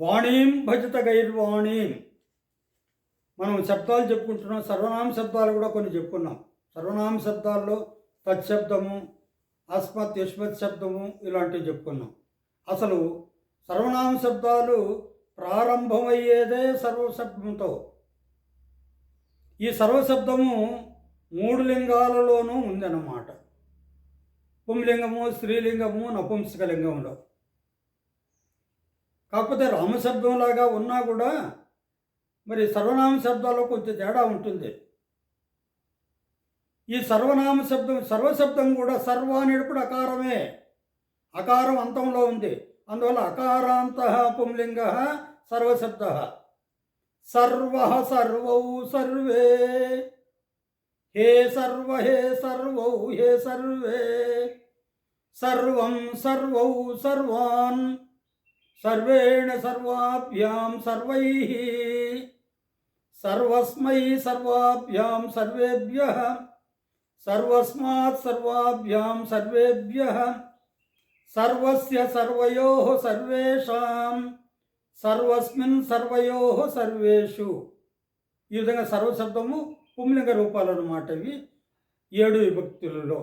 వాణీం భజత గైర్వాణీం మనం శబ్దాలు చెప్పుకుంటున్నాం సర్వనామ శబ్దాలు కూడా కొన్ని చెప్పుకున్నాం. సర్వనామ శబ్దాల్లో తత్శబ్దము అస్మత్ యుష్మత్ శబ్దము ఇలాంటివి చెప్పుకున్నాం. అసలు సర్వనామ శబ్దాలు ప్రారంభమయ్యేదే సర్వశబ్దంతో. ఈ సర్వశబ్దము మూడు లింగాలలోనూ ఉందన్నమాట. పుంలింగము స్త్రీలింగము నపుంసకలింగంలో కాకపోతే రామశబ్దంలాగా ఉన్నా కూడా మరి సర్వనామ శబ్దాల్లో కొంచెం తేడా ఉంటుంది. ఈ సర్వనామ శబ్దం సర్వశబ్దం కూడా సర్వ అనేటప్పుడు అకారమే. అకారం అంతంలో ఉంది. అందువల్ల అకారాంత పుంలింగ సర్వశబ్ద. సర్వ సర్వౌ సర్వే. హే సర్వ హే సర్వౌ హే సర్వే. సర్వం సర్వౌ సర్వాన్. సర్వేణ సర్వాభ్యాం సర్వై సర్వస్మై సర్వాభ్యాం సర్వేభ్య సర్వస్మాత్ సర్వాభ్యాం సర్వేభ్య సర్వస్య సర్వయో సర్వేషాం సర్వస్మిన్ సర్వయో సర్వేషు ఈ విధంగా సర్వశబ్దము పుంలింగ రూపాలు అన్నమాట ఇవి ఏడు విభక్తులలో.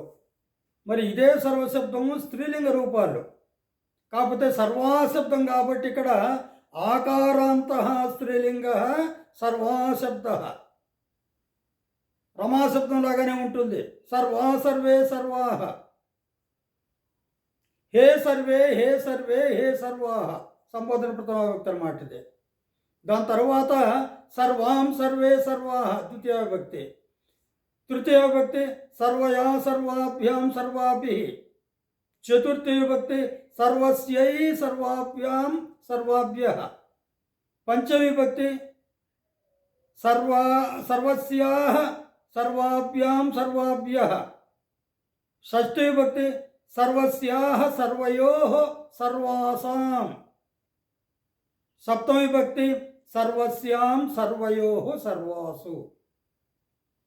మరి ఇదే సర్వశబ్దము స్త్రీలింగ రూపాలు. కాకపోతే సర్వాశబ్దం కాబట్టి ఇక్కడ ఆకారాంత స్త్రీలింగ సర్వాశబ్ద. రమాశబ్దం లాగానే ఉంటుంది. సర్వా సర్వే సర్వాహ హే సర్వే హే సర్వే హే సర్వాహ సంబోధన ప్రథమావిభక్తి అనమాట ఇది దాని తర్వాత సర్వాం సర్వే సర్వాహ ద్వితీయ విభక్తి. తృతీయ విభక్తి సర్వయా సర్వాభ్యాం సర్వాభి. చతుర్థి విభక్తి సర్వస్యై సర్వాభ్యాం సర్వాభ్య పంచమి విభక్తి సర్వా సర్వస్యా సర్వాభ్యాం సర్వాభ్య షష్ఠి విభక్తి సర్వస్యా సర్వయో సర్వాసాం సప్తమి విభక్తి సర్వస్యాం సర్వయో సర్వాసు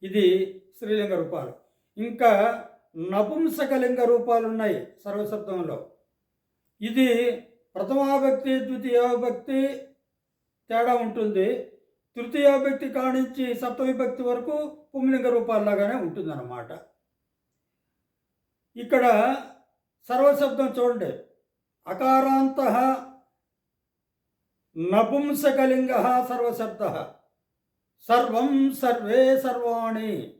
ఇది స్త్రీలింగ రూపాలు ఇంకా నపుంసకలింగ రూపాలు ఉన్నాయి సర్వశబ్దంలో. ఇది ప్రథమాభక్తి ద్వితీయాభక్తి తేడా ఉంటుంది. తృతీయాభక్తి కానించి సప్తవిభక్తి వరకు పుంలింగ రూపాల్లాగానే ఉంటుందన్నమాట. ఇక్కడ సర్వశబ్దం చూడండి. అకారాంత నపుంసకలింగ సర్వశబ్ద. సర్వం సర్వే సర్వాణి.